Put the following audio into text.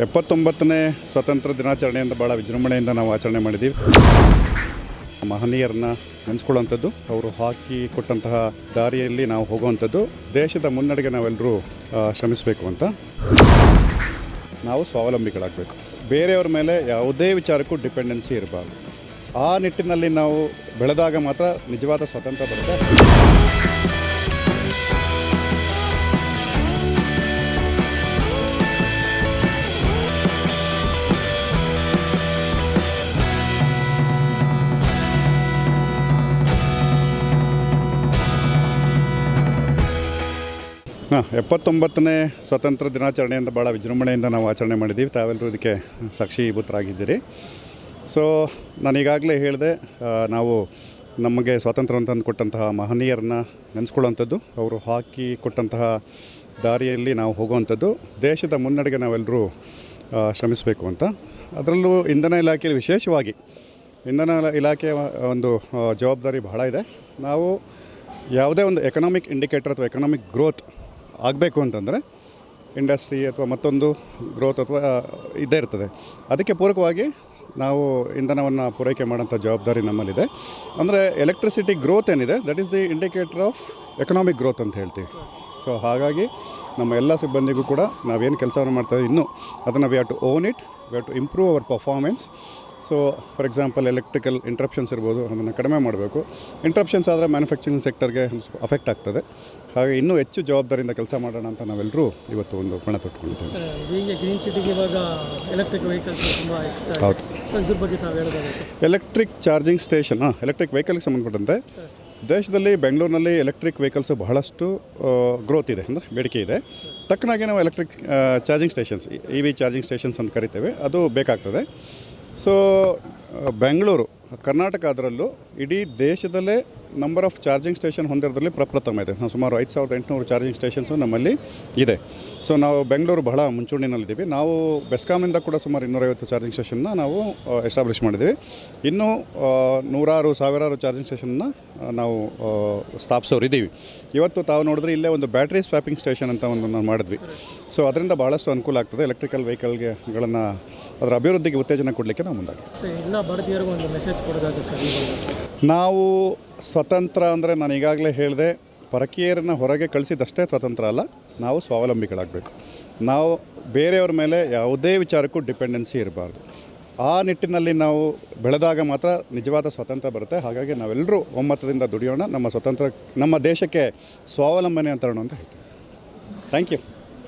ಎಪ್ಪತ್ತೊಂಬತ್ತನೇ ಸ್ವಾತಂತ್ರ್ಯ ದಿನಾಚರಣೆಯಿಂದ ಭಾಳ ವಿಜೃಂಭಣೆಯಿಂದ ನಾವು ಆಚರಣೆ ಮಾಡಿದ್ದೀವಿ. ಮಹನೀಯರನ್ನ ನೆನೆಸ್ಕೊಳ್ಳುವಂಥದ್ದು, ಅವರು ಹಾಕಿ ಕೊಟ್ಟಂತಹ ದಾರಿಯಲ್ಲಿ ನಾವು ಹೋಗುವಂಥದ್ದು, ದೇಶದ ಮುನ್ನಡೆಗೆ ನಾವೆಲ್ಲರೂ ಶ್ರಮಿಸಬೇಕು ಅಂತ. ನಾವು ಸ್ವಾವಲಂಬಿಗಳಾಗಬೇಕು. ಬೇರೆಯವ್ರ ಮೇಲೆ ಯಾವುದೇ ವಿಚಾರಕ್ಕೂ ಡಿಪೆಂಡೆನ್ಸಿ ಇರಬಾರ್ದು. ಆ ನಿಟ್ಟಿನಲ್ಲಿ ನಾವು ಬೆಳೆದಾಗ ಮಾತ್ರ ನಿಜವಾದ ಸ್ವಾತಂತ್ರ್ಯ ಬರುತ್ತೆ. ಹಾಂ, ಎಪ್ಪತ್ತೊಂಬತ್ತನೇ ಸ್ವಾತಂತ್ರ್ಯ ದಿನಾಚರಣೆಯಿಂದ ಭಾಳ ವಿಜೃಂಭಣೆಯಿಂದ ನಾವು ಆಚರಣೆ ಮಾಡಿದ್ದೀವಿ. ತಾವೆಲ್ಲರೂ ಇದಕ್ಕೆ ಸಾಕ್ಷೀಭೂತರಾಗಿದ್ದೀರಿ. ಸೊ ನಾನು ಈಗಾಗಲೇ ಹೇಳಿದೆ ನಾವು ನಮಗೆ ಸ್ವಾತಂತ್ರ್ಯವನ್ನು ತಂದು ಕೊಟ್ಟಂತಹ ಮಹನೀಯರನ್ನ ನೆನೆಸ್ಕೊಳ್ಳುವಂಥದ್ದು, ಅವರು ಹಾಕಿ ಕೊಟ್ಟಂತಹ ದಾರಿಯಲ್ಲಿ ನಾವು ಹೋಗುವಂಥದ್ದು, ದೇಶದ ಮುನ್ನಡೆಗೆ ನಾವೆಲ್ಲರೂ ಶ್ರಮಿಸಬೇಕು ಅಂತ. ಅದರಲ್ಲೂ ಇಂಧನ ಇಲಾಖೆಯಲ್ಲಿ ವಿಶೇಷವಾಗಿ ಇಂಧನ ಇಲಾ- ಇಲಾಖೆಯ ಒಂದು ಜವಾಬ್ದಾರಿ ಬಹಳ ಇದೆ. ನಾವು ಯಾವುದೇ ಒಂದು ಎಕನಾಮಿಕ್ ಇಂಡಿಕೇಟರ್ ಅಥವಾ ಎಕನಾಮಿಕ್ ಗ್ರೋತ್ ಆಗಬೇಕು ಅಂತಂದರೆ ಇಂಡಸ್ಟ್ರಿ ಅಥವಾ ಮತ್ತೊಂದು ಗ್ರೋತ್ ಅಥವಾ ಇದ್ದೇ ಇರ್ತದೆ. ಅದಕ್ಕೆ ಪೂರಕವಾಗಿ ನಾವು ಇಂಧನವನ್ನು ಪೂರೈಕೆ ಮಾಡೋಂಥ ಜವಾಬ್ದಾರಿ ನಮ್ಮಲ್ಲಿದೆ. ಅಂದರೆ ಎಲೆಕ್ಟ್ರಿಸಿಟಿ ಗ್ರೋತ್ ಏನಿದೆ that is the indicator of economic growth ಅಂತ ಹೇಳ್ತೀವಿ. ಸೊ ಹಾಗಾಗಿ ನಮ್ಮ ಎಲ್ಲ ಸಿಬ್ಬಂದಿಗೂ ಕೂಡ ನಾವೇನು ಕೆಲಸವನ್ನು ಮಾಡ್ತಾಯಿದ್ದೀವಿ ಇನ್ನೂ ಅದನ್ನು we have to own it we have to improve our performance so for example electrical interruptions ಇರ್ಬೋದು ಅದನ್ನು ಕಡಿಮೆ ಮಾಡಬೇಕು. ಇಂಟ್ರಪ್ಷನ್ಸ್ ಆದರೆ ಮ್ಯಾನುಫ್ಯಾಕ್ಚರಿಂಗ್ ಸೆಕ್ಟರ್ಗೆ ಅಫೆಕ್ಟ್ ಆಗ್ತದೆ. ಹಾಗೆ ಇನ್ನೂ ಹೆಚ್ಚು ಜವಾಬ್ದಾರಿಯಿಂದ ಕೆಲಸ ಮಾಡೋಣ ಅಂತ ನಾವೆಲ್ಲರೂ ಇವತ್ತು ಒಂದು ಪಣ ತೊಟ್ಕೊಂಡಿದ್ದೇವೆ. ಹೀಗೆ ಗ್ರೀನ್ ಸಿಟಿಗೆ ಇವಾಗ ಎಲೆಕ್ಟ್ರಿಕ್ ವೆಹಿಕಲ್ಸ್ ತುಂಬ ಇಷ್ಟ ಹೌದು. ಎಲೆಕ್ಟ್ರಿಕ್ ಚಾರ್ಜಿಂಗ್ ಸ್ಟೇಷನ್ ಹಾಂ ಎಲೆಕ್ಟ್ರಿಕ್ ವೆಹಿಕಲ್ಗೆ ಸಂಬಂಧಪಟ್ಟಂತೆ ದೇಶದಲ್ಲಿ ಬೆಂಗಳೂರಿನಲ್ಲಿ ಎಲೆಕ್ಟ್ರಿಕ್ ವೆಹಿಕಲ್ಸು ಬಹಳಷ್ಟು ಗ್ರೋತ್ ಇದೆ ಅಂದರೆ ಬೇಡಿಕೆ ಇದೆ. ತಕ್ಕನಾಗಿ ನಾವು electric charging stations E V charging stations ಅಂತ ಕರಿತೇವೆ. ಅದು ಬೇಕಾಗ್ತದೆ. ಸೊ ಬೆಂಗಳೂರು ಕರ್ನಾಟಕ ಅದರಲ್ಲೂ ಇಡೀ ದೇಶದಲ್ಲೇ ನಂಬರ್ ಆಫ್ ಚಾರ್ಜಿಂಗ್ ಸ್ಟೇಷನ್ ಹೊಂದಿರೋದ್ರಲ್ಲಿ ಪ್ರಪ್ರಥಮ ಇದೆ. ನಾವು ಸುಮಾರು ಐದು ಸಾವಿರದ ಎಂಟುನೂರು ಚಾರ್ಜಿಂಗ್ ಸ್ಟೇಷನ್ಸು ನಮ್ಮಲ್ಲಿ ಇದೆ. ಸೊ ನಾವು ಬೆಂಗಳೂರು ಬಹಳ ಮುಂಚೂಣಿನಲ್ಲಿದ್ದೀವಿ ನಾವು ಬೆಸ್ಕಾಮಿಂದ ಕೂಡ ಸುಮಾರು ಇನ್ನೂರೈವತ್ತು ಚಾರ್ಜಿಂಗ್ ಸ್ಟೇಷನ್ನ ನಾವು ಎಸ್ಟಾಬ್ಲಿಷ್ ಮಾಡಿದ್ದೀವಿ. ಇನ್ನೂ ನೂರಾರು, ಸಾವಿರಾರು ಚಾರ್ಜಿಂಗ್ ಸ್ಟೇಷನ್ನ ನಾವು ಸ್ಥಾಪಿಸೋರಿದ್ದೀವಿ ಇವತ್ತು ತಾವು ನೋಡಿದ್ರೆ ಇಲ್ಲೇ ಒಂದು ಬ್ಯಾಟ್ರಿ ಸ್ವಾಪಿಂಗ್ ಸ್ಟೇಷನ್ ಅಂತ ಒಂದು ನಾವು ಮಾಡಿದ್ವಿ. ಸೊ ಅದರಿಂದ ಭಾಳಷ್ಟು ಅನುಕೂಲ ಆಗ್ತದೆ. ಎಲೆಕ್ಟ್ರಿಕಲ್ ವೆಹಿಕಲ್ಗೆಗಳನ್ನು ಅದರ ಅಭಿವೃದ್ಧಿಗೆ ಉತ್ತೇಜನ ಕೊಡಲಿಕ್ಕೆ ನಾವು ಮುಂದಾಗಿ ನಾವು ಸ್ವತಂತ್ರ ಅಂದರೆ ನಾನು ಈಗಾಗಲೇ ಹೇಳಿದೆ, ಪರಕೀಯರನ್ನ ಹೊರಗೆ ಕಳಿಸಿದಷ್ಟೇ ಸ್ವತಂತ್ರ ಅಲ್ಲ, ನಾವು ಸ್ವಾವಲಂಬಿಗಳಾಗಬೇಕು. ನಾವು ಬೇರೆಯವ್ರ ಮೇಲೆ ಯಾವುದೇ ವಿಚಾರಕ್ಕೂ ಡಿಪೆಂಡೆನ್ಸಿ ಇರಬಾರ್ದು. ಆ ನಿಟ್ಟಿನಲ್ಲಿ ನಾವು ಬೆಳೆದಾಗ ಮಾತ್ರ ನಿಜವಾದ ಸ್ವತಂತ್ರ ಬರುತ್ತೆ. ಹಾಗಾಗಿ ನಾವೆಲ್ಲರೂ ಒಮ್ಮತದಿಂದ ದುಡಿಯೋಣ. ನಮ್ಮ ಸ್ವತಂತ್ರ, ನಮ್ಮ ದೇಶಕ್ಕೆ ಸ್ವಾವಲಂಬನೆ ಅಂತ ಅಂತ ಹೇಳ್ತೀನಿ. Thank you